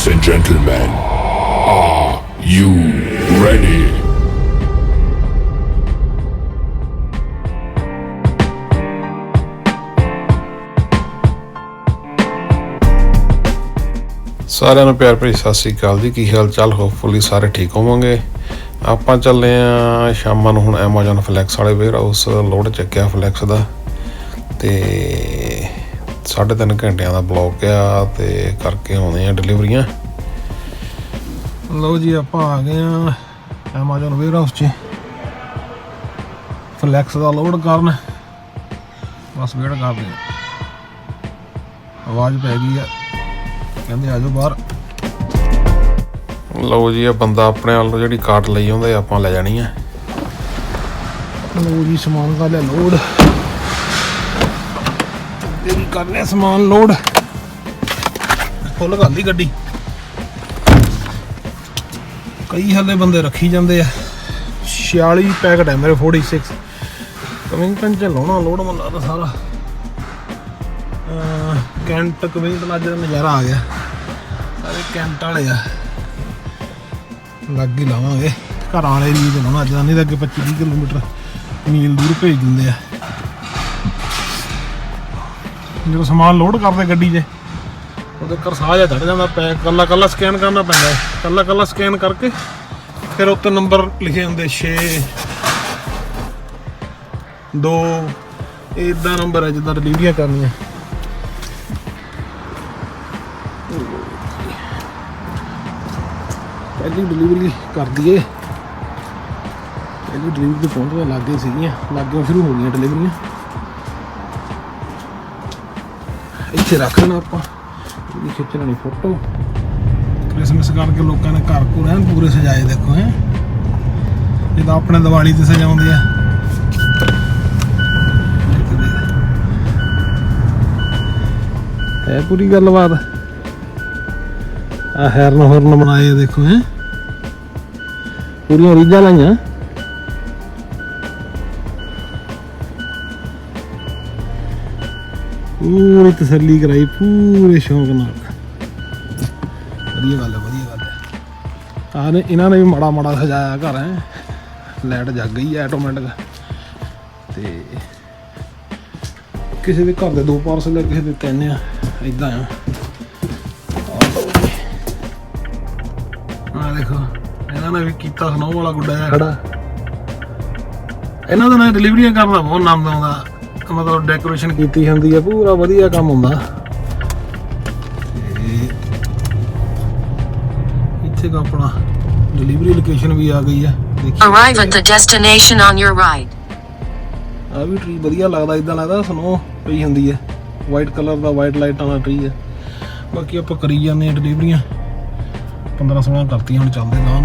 Ladies and gentlemen, are you ready? ਸਾਰਿਆਂ ਨੂੰ ਪਿਆਰ ਭਰੀ ਸਤਿ ਸ੍ਰੀ ਅਕਾਲ ਜੀ। ਕੀ ਹਾਲ ਚਾਲ ਹੋਪਫੁਲੀ ਸਾਰੇ ਠੀਕ ਹੋਵੋਗੇ। ਆਪਾਂ ਚੱਲੇ ਆ ਸ਼ਾਮਾਂ ਨੂੰ ਹੁਣ Amazon ਫਲੈਕਸ ਵਾਲੇ ਵੇਅਰ ਹਾਊਸ। ਲੋਡ ਚੱਕਿਆ ਫਲੈਕਸ ਦਾ। ਤੇ 3.5 ਘੰਟਿਆਂ ਦਾ ਬਲੌਕ ਆ ਤੇ ਕਰਕੇ ਆਉਂਦੇ ਆ ਡਿਲੀਵਰੀਆਂ ਲਓ ਜੀ, ਆਪਾਂ ਆ ਗਏ ਆ Amazon ਵੇਅਰ 'ਚ। ਫਲੈਕਸ ਦਾ ਲੋਡ ਕਰਨ। ਬਸ ਵੇਟ ਕਰਦੇ ਆ। ਆਵਾਜ਼ ਪੈ ਗਈ ਆ। ਕਹਿੰਦੇ ਆ ਜਾਓ ਬਾਹਰ। ਲਓ ਜੀ ਇਹ ਬੰਦਾ ਆਪਣੇ ਵੱਲੋਂ ਜਿਹੜੀ ਕਾਟ ਲਈ ਆਉਂਦਾ, ਆਪਾਂ ਲੈ ਜਾਣੀ ਆ। ਲਓ ਜੀ, ਸਮਾਨ ਦਾ ਲੈ ਲੋਡ ਕਰ ਲਿਆ ਸਮਾਨ ਲੋਡ। ਫੁੱਲ ਗਾਲੀ ਗੱਡੀ। ਕਈ ਹੱਲੇ ਬੰਦੇ ਰੱਖੀ ਜਾਂਦੇ ਆ। 46 ਪੈਕਟ ਹੈ ਮੇਰੇ 46 ਕਮਿੰਗਟਨ ਚ ਲਾਉਣਾ, ਲੋਡ ਮੰਨ ਲੱਗਦਾ ਸਾਰਾ। ਕੈਂਟ ਕਮਿੰਗਟਨ ਅੱਜ ਦਾ ਨਜ਼ਾਰਾ ਆ ਗਿਆ। ਸਾਰੇ ਕੈਂਟ ਵਾਲੇ ਆ। ਲੱਗ ਹੀ ਲਾਵਾਂਗੇ। ਘਰ ਵਾਲੇ ਨਹੀਂ ਤੇ ਲਾਉਣਾ ਅੱਜ ਦਾ, ਨਹੀਂ ਤਾਂ ਅੱਗੇ 25 ਕਿਲੋਮੀਟਰ। ਮੀਲ ਦੂਰ ਭੇਜ ਦਿੰਦੇ ਆ। ਜਦੋਂ ਸਮਾਨ ਲੋਡ ਕਰਦੇ ਗੱਡੀ 'ਚ। ਉਹਦੇ ਕਰਸਾ ਜਾ ਚੜ ਜਾਂਦਾ, ਪੈ ਕੱਲਾ ਕੱਲਾ ਸਕੈਨ ਕਰਨਾ ਪੈਂਦਾ ਹੈ। ਕੱਲਾ ਕੱਲਾ ਸਕੈਨ ਕਰਕੇ ਫਿਰ ਉੱਤੇ ਨੰਬਰ ਲਿਖੇ ਹੁੰਦੇ 6 2 ਇਦਾਂ ਨੰਬਰ ਹੈ ਜਿੱਦਾਂ ਡਿਲੀਵਰੀਆਂ ਕਰਨੀਆਂ। ਪਹਿਲੀ ਡਿਲੀਵਰੀ ਕਰ ਦਈਏ। ਪਹਿਲੀ ਡਿਲੀਵਰੀ ਤੇ ਪਹੁੰਚਣ ਲੱਗੇ ਸੀਗੀਆਂ। ਲੱਗੇ ਸ਼ੁਰੂ ਹੋ ਗਈਆਂ ਡਿਲੀਵਰੀਆਂ ਇੱਥੇ ਰੱਖ ਲੈਣਾ ਆਪਾਂ। ਇਹ ਖਿੱਚ ਲੈਣੀ ਫੋਟੋ ਕ੍ਰਿਸਮਸ ਕਰਕੇ ਲੋਕਾਂ ਨੇ ਘਰ ਘੁਰ ਐਨ ਪੂਰੇ ਸਜਾਏ ਦੇਖੋ ਹੈ। ਜਿੱਦਾਂ ਆਪਣੇ ਦੀਵਾਲੀ ਤੇ ਸਜਾਉਂਦੇ ਆ। ਹੈ ਪੂਰੀ ਗੱਲਬਾਤ। ਆ ਹੈਰਨ ਹੋਰਨ ਬਣਾਏ ਆ ਦੇਖੋ ਹੈ। ਪੂਰੀਆਂ ਰੀਝਾਂ ਲਾਈਆਂ। ਪੂਰੀ ਤਸੱਲੀ ਕਰਾਈ ਪੂਰੇ ਸ਼ੌਂਕ ਨਾਲ। ਵਧੀਆ ਗੱਲ ਹੈ ਵਧੀਆ ਗੱਲ ਹੈ। ਆਹ ਨੇ ਇਹਨਾਂ ਨੇ ਵੀ ਮਾੜਾ ਮਾੜਾ ਸਜਾਇਆ ਘਰ ਹੈ। ਲਾਈਟ ਜਗ ਗਈ ਹੈ ਆਟੋਮੈਟਿਕ ਤੇ ਕਿਸੇ ਦੇ ਘਰ ਦੇ ਦੋ ਪਾਰਸਲ ਹੈ ਕਿਸੇ ਦੇ ਤਿੰਨ ਆ ਇਦਾਂ ਆ। ਆ ਦੇਖੋ ਇਹਨਾਂ ਨੇ ਵੀ ਕੀਤਾ ਸਨੋ ਵਾਲਾ ਗੁੱਡਾ ਜਿਹਾ ਖੜਾ। ਇਹਨਾਂ ਦਾ ਨਾ ਡਿਲੀਵਰੀਆਂ ਕਰਨ ਦਾ ਬਹੁਤ ਨਾਮ ਆਉਂਦਾ। ਮਤਲਬ ਡੈਕੋਰੇਸ਼ਨ ਕੀਤੀ ਹੁੰਦੀ ਹੈ ਪੂਰਾ ਵਧੀਆ ਕੰਮ ਹੁੰਦਾ। ਇੱਥੇ ਕਾ ਆਪਣਾ ਡਿਲੀਵਰੀ ਲੋਕੇਸ਼ਨ ਵੀ ਆ ਗਈ ਹੈ ਦੇਖੀ। Arrive at the destination on your right. ਆ ਵੀ ਟਰੀ ਵਧੀਆ ਲੱਗਦਾ ਇਦਾਂ ਲੱਗਦਾ ਸਨੋ ਪਈ ਹੁੰਦੀ ਹੈ ਵਾਈਟ ਕਲਰ ਦਾ ਵਾਈਟ ਲਾਈਟਾਂ ਦਾ ਟਰੀ ਹੈ ਬਾਕੀ ਆਪਾਂ ਕਰੀ ਜਾਂਦੇ ਆ ਡਿਲੀਵਰੀਆਂ 15 16 ਕਰਤੀਆਂ ਹੁਣ ਚੱਲਦੇ ਨੂੰ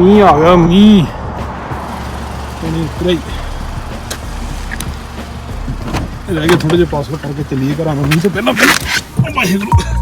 ਮੀਂਹ ਆ ਗਿਆ ਮੀਂਹ ਇਹਨੇ ਉਤਰਿਆ ਹੀ ਰਹਿ ਗਏ ਥੋੜੇ ਜਿਹਾ ਪਾਸਵਰਡ ਕਰਕੇ ਚੱਲੀਏ ਘਰਾਂ ਨੂੰ ਮੀਂਹ ਤੋਂ ਪਹਿਲਾਂ ਪਹਿਲਾਂ ਓ ਵਾਹਿਗੁਰੂ